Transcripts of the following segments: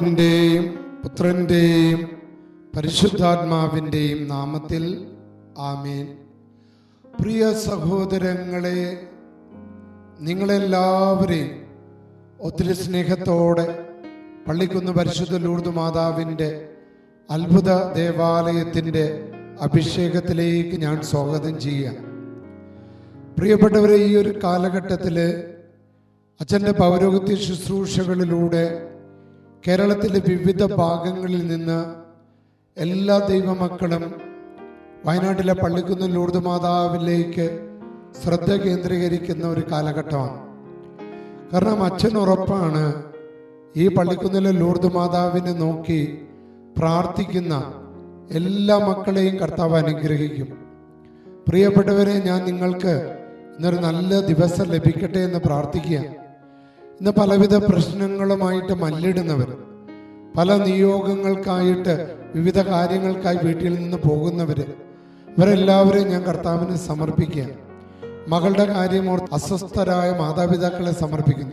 പിതാവിന്റെയും പുത്രന്റെയും പരിശുദ്ധാത്മാവിന്റെയും നാമത്തിൽ ആമേൻ. പ്രിയ സഹോദരങ്ങളെ നിങ്ങളെല്ലാവരെയും ഒത്തിരി സ്നേഹത്തോടെ പള്ളിക്കുന്ന് പരിശുദ്ധ ലൂർദ് മാതാവിന്റെ അത്ഭുത ദേവാലയത്തിന്റെ അഭിഷേകത്തിലേക്ക് ഞാൻ സ്വാഗതം ചെയ്യാം പ്രിയപ്പെട്ടവരെ ഈ ഒരു കാലഘട്ടത്തിൽ അച്ഛന്റെ പൗരോഗത്യ ശുശ്രൂഷകളിലൂടെ കേരളത്തിലെ വിവിധ ഭാഗങ്ങളിൽ നിന്ന് എല്ലാ ദൈവമക്കളും വയനാട്ടിലെ പള്ളിക്കുന്ന് ലൂർദ് മാതാവിലേക്ക് ശ്രദ്ധ കേന്ദ്രീകരിക്കുന്ന ഒരു കാലഘട്ടമാണ്. കാരണം അച്ഛൻ ഉറപ്പാണ് ഈ പള്ളിക്കുന്നിലെ ലൂർദ് മാതാവിനെ നോക്കി പ്രാർത്ഥിക്കുന്ന എല്ലാ മക്കളെയും കർത്താവ് അനുഗ്രഹിക്കും. പ്രിയപ്പെട്ടവരെ ഞാൻ നിങ്ങൾക്ക് ഇന്നൊരു നല്ല ദിവസം ലഭിക്കട്ടെ എന്ന് പ്രാർത്ഥിക്കുക ഇന്ന് പലവിധ പ്രശ്നങ്ങളുമായിട്ട് മല്ലിടുന്നവർ പല നിയോഗങ്ങൾക്കായിട്ട് വിവിധ കാര്യങ്ങൾക്കായി വീട്ടിൽ നിന്ന് പോകുന്നവർ ഇവരെല്ലാവരെയും ഞാൻ കർത്താവിന് സമർപ്പിക്കുക മകളുടെ കാര്യമോർത്ത് അസ്വസ്ഥരായ മാതാപിതാക്കളെ സമർപ്പിക്കുന്നു.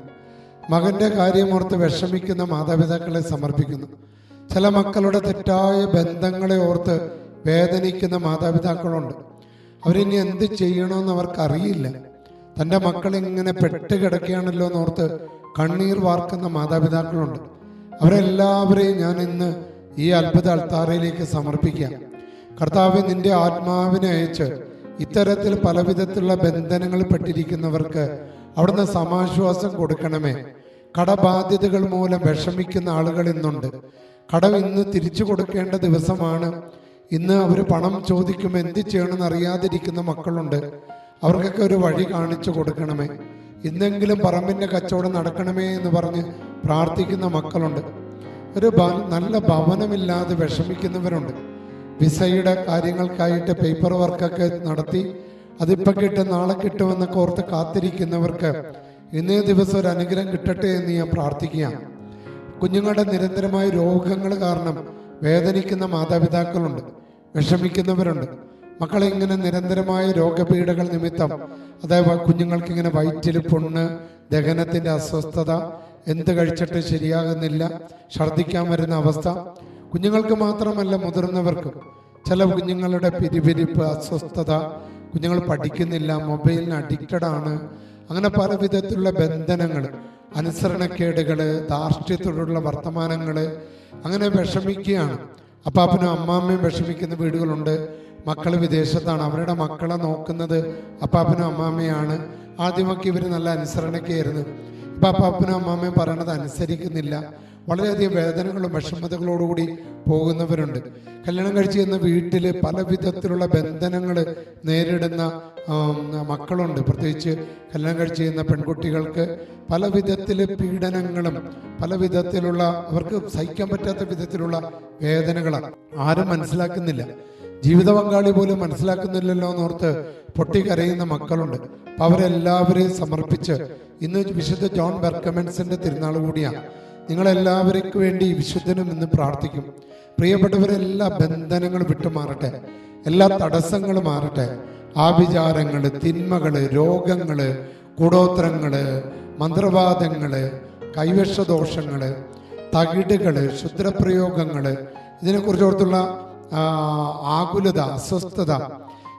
മകന്റെ കാര്യമോർത്ത് വിഷമിക്കുന്ന മാതാപിതാക്കളെ സമർപ്പിക്കുന്നു. ചില മക്കളുടെ തെറ്റായ ബന്ധങ്ങളെ ഓർത്ത് വേദനിക്കുന്ന മാതാപിതാക്കളുണ്ട്. അവരിനി എന്ത് ചെയ്യണമെന്ന് അവർക്കറിയില്ല. തന്റെ മക്കൾ ഇങ്ങനെ പെട്ട് കിടക്കുകയാണല്ലോ എന്നോർത്ത് കണ്ണീർ വാർക്കുന്ന മാതാപിതാക്കളുണ്ട്. അവരെല്ലാവരെയും ഞാൻ ഇന്ന് ഈ അത്ഭുത അൾത്താറയിലേക്ക് സമർപ്പിക്കാം. കർത്താവ് നിന്റെ ആത്മാവിനെ അയച്ച് ഇത്തരത്തിൽ പലവിധത്തിലുള്ള ബന്ധനങ്ങളിൽ പെട്ടിരിക്കുന്നവർക്ക് അവിടുന്ന് സമാശ്വാസം കൊടുക്കണമേ. കടബാധ്യതകൾ മൂലം വിഷമിക്കുന്ന ആളുകൾ ഇന്നുണ്ട്. കടം ഇന്ന് തിരിച്ചു കൊടുക്കേണ്ട ദിവസമാണ്. ഇന്ന് അവർ പണം ചോദിക്കുമ്പോൾ എന്ത് ചെയ്യണമെന്ന് അറിയാതിരിക്കുന്ന മക്കളുണ്ട്. അവർക്കൊക്കെ ഒരു വഴി കാണിച്ചു കൊടുക്കണമേ. ഇന്നെങ്കിലും പറമ്പിന്റെ കച്ചവടം നടക്കണമേ എന്ന് പറഞ്ഞ് പ്രാർത്ഥിക്കുന്ന മക്കളുണ്ട്. ഒരു നല്ല ഭവനമില്ലാതെ വിഷമിക്കുന്നവരുണ്ട്. വിസയുടെ കാര്യങ്ങൾക്കായിട്ട് പേപ്പർ വർക്കൊക്കെ നടത്തി അതിപ്പോൾ കിട്ടും നാളെ കിട്ടുമെന്നൊക്കെ ഓർത്ത് കാത്തിരിക്കുന്നവർക്ക് ഇന്നേ ദിവസം ഒരു അനുഗ്രഹം കിട്ടട്ടെ എന്ന് ഞാൻ പ്രാർത്ഥിക്കുകയാണ്. കുഞ്ഞുങ്ങളുടെ നിരന്തരമായ രോഗങ്ങൾ കാരണം വേദനിക്കുന്ന മാതാപിതാക്കളുണ്ട് വിഷമിക്കുന്നവരുണ്ട്. മക്കളെ ഇങ്ങനെ നിരന്തരമായ രോഗപീഠകൾ നിമിത്തം അതായത് കുഞ്ഞുങ്ങൾക്ക് ഇങ്ങനെ വയറ്റിൽ പൊണ്ണ് ദഹനത്തിന്റെ അസ്വസ്ഥത എന്ത് കഴിച്ചിട്ട് ശരിയാകുന്നില്ല ഛർദ്ദിക്കാൻ വരുന്ന അവസ്ഥ കുഞ്ഞുങ്ങൾക്ക് മാത്രമല്ല മുതിർന്നവർക്കും. ചില കുഞ്ഞുങ്ങളുടെ പിരിപിരിപ്പ് അസ്വസ്ഥത കുഞ്ഞുങ്ങൾ പഠിക്കുന്നില്ല മൊബൈലിന് അഡിക്റ്റഡ് ആണ്. അങ്ങനെ പല വിധത്തിലുള്ള ബന്ധനങ്ങൾ അനുസരണക്കേടുകൾ ധാർഷ്ട്യത്തോടുള്ള വർത്തമാനങ്ങൾ അങ്ങനെ വിഷമിക്കുകയാണ്. അപ്പാപ്പനും അമ്മാമ്മയും വിഷമിക്കുന്ന വീടുകളുണ്ട്. മക്കൾ വിദേശത്താണ്. അവരുടെ മക്കളെ നോക്കുന്നത് അപ്പാപ്പനും അമ്മാമ്മയാണ്. ആദ്യമൊക്കെ ഇവർ നല്ല അനുസരണക്കായിരുന്നു. ഇപ്പം അപ്പാപ്പനും അമ്മാമ്മയും പറയണത് അനുസരിക്കുന്നില്ല. വളരെയധികം വേദനകളും വിഷമതകളോടുകൂടി പോകുന്നവരുണ്ട്. കല്യാണം കഴിച്ച് ചെന്ന വീട്ടിൽ പല വിധത്തിലുള്ള ബന്ധനങ്ങൾ നേരിടുന്ന മക്കളുണ്ട്. പ്രത്യേകിച്ച് കല്യാണം കഴിച്ച് ചെയ്യുന്ന പെൺകുട്ടികൾക്ക് പല വിധത്തിൽ പീഡനങ്ങളും പല വിധത്തിലുള്ള അവർക്ക് സഹിക്കാൻ പറ്റാത്ത വിധത്തിലുള്ള വേദനകളാണ്. ആരും മനസ്സിലാക്കുന്നില്ല. ജീവിത പങ്കാളി പോലും മനസ്സിലാക്കുന്നില്ലല്ലോ എന്നോർത്ത് പൊട്ടിക്കരയുന്ന മക്കളുണ്ട്. അപ്പൊ അവരെല്ലാവരെയും സമർപ്പിച്ച് ഇന്ന് വിശുദ്ധ ജോൺ ബെർക്കമൻസിന്റെ തിരുനാൾ കൂടിയാണ്. നിങ്ങളെല്ലാവർക്കും വേണ്ടി വിശുദ്ധനും ഇന്ന് പ്രാർത്ഥിക്കും. പ്രിയപ്പെട്ടവരെല്ലാ ബന്ധനങ്ങളും വിട്ടുമാറട്ടെ. എല്ലാ തടസ്സങ്ങളും മാറട്ടെ. ആഭിചാരങ്ങൾ തിന്മകൾ രോഗങ്ങൾ കൂടോത്രങ്ങൾ മന്ത്രവാദങ്ങൾ കൈവശദോഷങ്ങൾ തകിടുകൾ ക്ഷുദ്രപ്രയോഗങ്ങൾ ഇതിനെക്കുറിച്ചോർത്തുള്ള ആകുലത അസ്വസ്ഥത.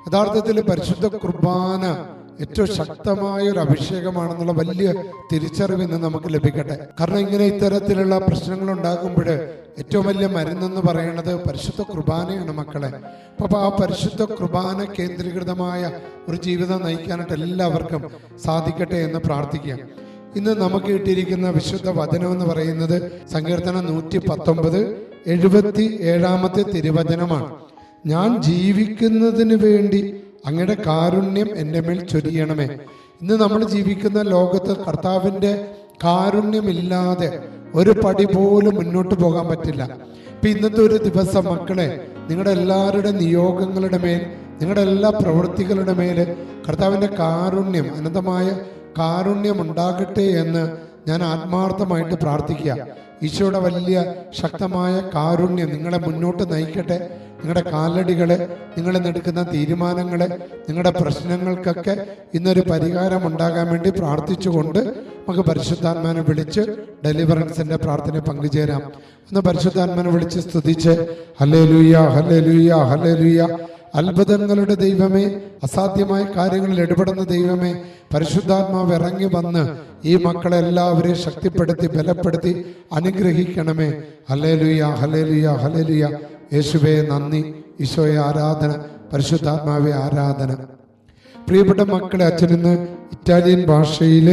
യഥാർത്ഥത്തിൽ പരിശുദ്ധ കുർബാന ഏറ്റവും ശക്തമായ ഒരു അഭിഷേകമാണെന്നുള്ള വലിയ തിരിച്ചറിവ് ഇന്ന് നമുക്ക് ലഭിക്കട്ടെ. കാരണം ഇങ്ങനെ ഇത്തരത്തിലുള്ള പ്രശ്നങ്ങൾ ഉണ്ടാകുമ്പോൾ ഏറ്റവും വലിയ മരുന്നെന്ന് പറയുന്നത് പരിശുദ്ധ കുർബാനയാണ് മക്കളെ. അപ്പൊ ആ പരിശുദ്ധ കുർബാന കേന്ദ്രീകൃതമായ ഒരു ജീവിതം നയിക്കാനായിട്ട് എല്ലാവർക്കും സാധിക്കട്ടെ എന്ന് പ്രാർത്ഥിക്കാം. ഇന്ന് നമുക്ക് കിട്ടിയിരിക്കുന്ന വിശുദ്ധ വചനം എന്ന് പറയുന്നത് സങ്കീർത്തനം നൂറ്റി പത്തൊമ്പത് എഴുപത്തി ഏഴാമത്തെ തിരുവചനമാണ്. ഞാൻ ജീവിക്കുന്നതിന് വേണ്ടി അങ്ങയുടെ കാരുണ്യം എന്റെ മേൽ ചൊരിയണമേ. ഇന്ന് നമ്മൾ ജീവിക്കുന്ന ലോകത്ത് കർത്താവിന്റെ കാരുണ്യമില്ലാതെ ഒരു പടി പോലും മുന്നോട്ട് പോകാൻ പറ്റില്ല. ഇപ്പം ഇന്നത്തെ ഒരു ദിവസം മക്കളെ നിങ്ങളുടെ എല്ലാവരുടെ നിയോഗങ്ങളുടെ മേൽ നിങ്ങളുടെ എല്ലാ പ്രവൃത്തികളുടെ മേൽ കർത്താവിന്റെ കാരുണ്യം അനന്തമായ കാരുണ്യം ഉണ്ടാകട്ടെ എന്ന് ഞാൻ ആത്മാർത്ഥമായിട്ട് പ്രാർത്ഥിക്കുക. ഈശോയുടെ വലിയ ശക്തമായ കാരുണ്യം നിങ്ങളെ മുന്നോട്ട് നയിക്കട്ടെ. നിങ്ങളുടെ കാലടികളെ നിങ്ങളെ എടുക്കുന്ന തീരുമാനങ്ങളെ നിങ്ങളുടെ പ്രശ്നങ്ങൾക്കൊക്കെ ഇന്നൊരു പരിഹാരം ഉണ്ടാകാൻ വേണ്ടി പ്രാർത്ഥിച്ചുകൊണ്ട് നമുക്ക് പരിശുദ്ധാത്മാനെ വിളിച്ച് ഡെലിവറൻസിന്റെ പ്രാർത്ഥന പങ്കുചേരാം. ഒന്ന് പരിശുദ്ധാത്മാനെ വിളിച്ച് സ്തുതിച്ച് ഹലേ ലൂയ ഹലേ ലൂയ ഹലേ ലൂയ അത്ഭുതങ്ങളുടെ ദൈവമേ അസാധ്യമായ കാര്യങ്ങളിൽ ഇടപെടുന്ന ദൈവമേ പരിശുദ്ധാത്മാവ് ഇറങ്ങി വന്ന് ഈ മക്കളെ എല്ലാവരെയും ശക്തിപ്പെടുത്തി ബലപ്പെടുത്തി അനുഗ്രഹിക്കണമേ. ഹലേലുയ ഹലേലുയ ഹലേലുയ യേശുവേ നന്ദി. ഈശോയെ ആരാധന പരിശുദ്ധാത്മാവെ ആരാധന. പ്രിയപ്പെട്ട മക്കളെ അച്ഛൻ ഇന്ന് ഇറ്റാലിയൻ ഭാഷയിൽ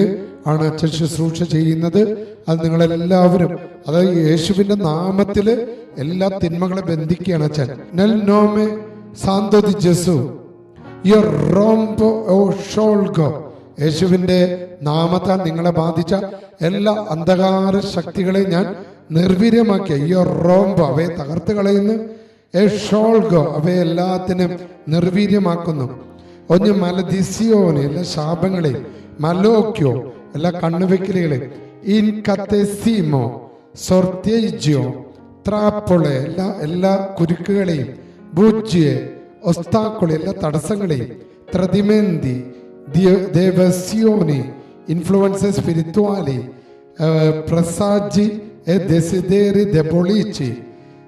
ആണ് അച്ഛൻ ശുശ്രൂഷ ചെയ്യുന്നത്. അത് നിങ്ങളെല്ലാവരും അതായത് യേശുവിന്റെ നാമത്തിൽ എല്ലാ തിന്മകളെ ബന്ധിക്കുകയാണ് അച്ഛൻ. നെൽ നോമെ സാന്തോ ദി ജസു. യുവർ റോംബോ ഓ ഷോൾഗോ. യേശുവിന്റെ നാമത്താൽ നിങ്ങളെ ബാധിച്ച എല്ലാ അന്ധകാര ശക്തികളെയും ഞാൻ നിർവീര്യമാക്കിയ യുവർ റോംബോ അവയെ തകർത്ത് കളയുന്നു. എ ഷോൾഗോ അവയെ എല്ലാത്തിനും നിർവീര്യമാക്കുന്നു. ഒന്ന് മലദിസിയോന് എല്ലാ ശാപങ്ങളെയും മലോക്യോ എല്ലാ കണ്ണുവെക്കലുകളെ ഇൻകത്തെസീമോ സൊർത്തേജ്യോ ത്രാപ്പൊളെ എല്ലാ എല്ലാ കുരുക്കുകളെയും ബൂജ്യെ ഒസ്താക്കുളെ എല്ലാ തടസ്സങ്ങളെയും ത്രതിമെന്തി ദേവസ്യോനി ഇൻഫ്ലുവൻസ് സ്പിരിത്വാലി പ്രസാജി e desideri demolici,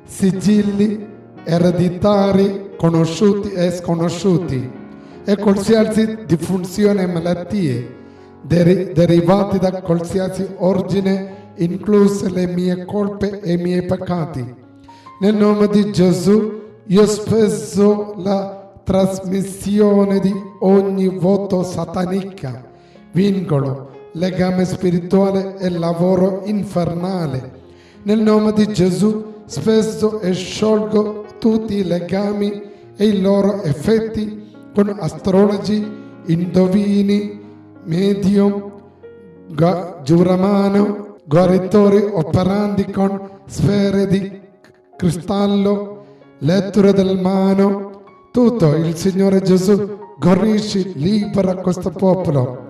sigilli ereditari conosciuti e sconosciuti e qualsiasi disfunzione e malattie deri- derivati da qualsiasi ordine, incluse le mie colpe e i miei peccati. Nel nome di Gesù io spesso la trasmissione di ogni voto satanica, vincolo, legame spirituale e lavoro infernale. Nel nome di Gesù spesso e sciolgo tutti i legami e i loro effetti con astrologi, indovini, medium, giuramano, guaritori operandi con sfere di cristallo, letture del mano, tutto il Signore Gesù guarisci, libera questo popolo.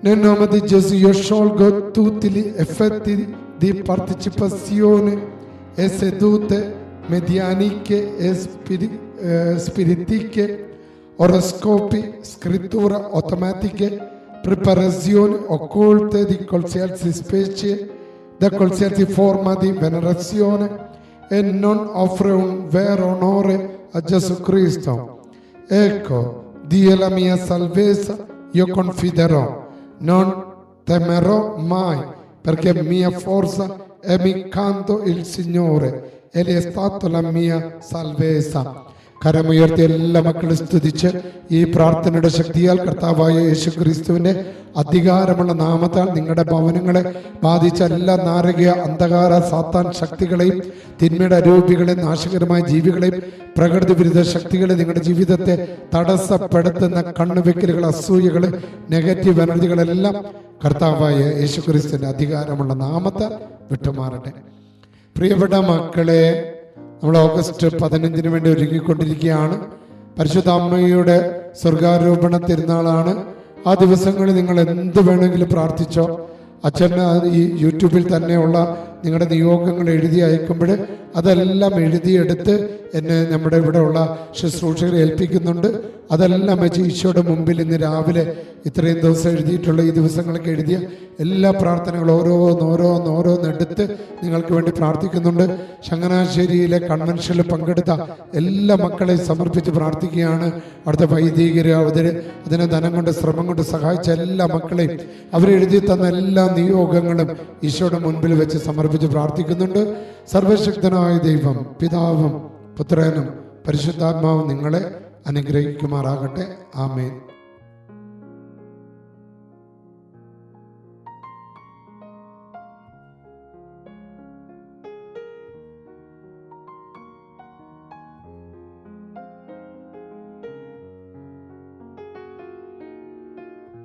Nel nome di Gesù io sciolgo tutti gli effetti di partecipazione e sedute medianiche e spiri- eh, spiritiche, oroscopi, scrittura automatiche, preparazioni occulte di qualsiasi specie, da qualsiasi forma di venerazione e non offre un vero onore a Gesù Cristo. Ecco, Dio è la mia salvezza, io confiderò, non temerò mai, perché mia forza e mi canto il Signore, Egli è stato la mia salvezza. കരമുയർത്തി എല്ലാ മക്കളും സ്തുതിച്ച് ഈ പ്രാർത്ഥനയുടെ ശക്തിയാൽ കർത്താവായ യേശു ക്രിസ്തുവിന്റെ അധികാരമുള്ള നാമത്താൽ നിങ്ങളുടെ ഭവനങ്ങളെ ബാധിച്ച എല്ലാ നാരകീയ അന്ധകാര സാത്താൻ ശക്തികളെയും തിന്മയുടെ അരൂപികളെയും നാശകരമായ ജീവികളെയും പ്രകൃതി വിരുദ്ധ ശക്തികളെ നിങ്ങളുടെ ജീവിതത്തെ തടസ്സപ്പെടുത്തുന്ന കണ്ണുവെക്കലുകൾ അസൂയകൾ നെഗറ്റീവ് എനർജികളെല്ലാം കർത്താവായ യേശു ക്രിസ്തുവിന്റെ അധികാരമുള്ള നാമത്താൽ വിട്ടുമാറട്ടെ. പ്രിയപ്പെട്ട മക്കളെ നമ്മൾ ഓഗസ്റ്റ് പതിനഞ്ചിന് വേണ്ടി ഒരുങ്ങിക്കൊണ്ടിരിക്കുകയാണ് പരിശുദ്ധ അമ്മയുടെ സ്വർഗാരോപണ തിരുനാളാണ്. ആ ദിവസങ്ങളിൽ നിങ്ങൾ എന്ത് വേണമെങ്കിലും പ്രാർത്ഥിച്ചോ. അച്ഛൻ ഈ യൂട്യൂബിൽ തന്നെയുള്ള നിങ്ങളുടെ നിയോഗങ്ങൾ എഴുതി അയക്കുമ്പോൾ അതെല്ലാം എഴുതിയെടുത്ത് എന്നെ നമ്മുടെ ഇവിടെയുള്ള ശുശ്രൂഷകരെ ഏൽപ്പിക്കുന്നുണ്ട്. അതെല്ലാം വെച്ച് ഈശോയുടെ മുമ്പിൽ ഇന്ന് രാവിലെ ഇത്രയും ദിവസം എഴുതിയിട്ടുള്ള ഈ ദിവസങ്ങളൊക്കെ എഴുതിയ എല്ലാ പ്രാർത്ഥനകളും ഓരോന്ന് ഓരോന്ന് ഓരോന്ന് എടുത്ത് നിങ്ങൾക്ക് വേണ്ടി പ്രാർത്ഥിക്കുന്നുണ്ട്. ചങ്ങനാശ്ശേരിയിലെ കൺവെൻഷനിൽ പങ്കെടുത്ത എല്ലാ മക്കളെയും സമർപ്പിച്ച് പ്രാർത്ഥിക്കുകയാണ്. അവിടുത്തെ വൈദികര് അവർ അതിനെ ധനം കൊണ്ട് ശ്രമം കൊണ്ട് സഹായിച്ച എല്ലാ മക്കളെയും അവരെഴുതി തന്ന എല്ലാ നിയോഗങ്ങളും ഈശോയുടെ മുൻപിൽ വെച്ച് സമർപ്പിച്ച് പ്രാർത്ഥിക്കുന്നുണ്ട്. സർവശക്തനായ ദൈവം പിതാവും പുത്രനും പരിശുദ്ധാത്മാവും നിങ്ങളെ അനുഗ്രഹിക്കുമാറാകട്ടെ. ആമേൻ.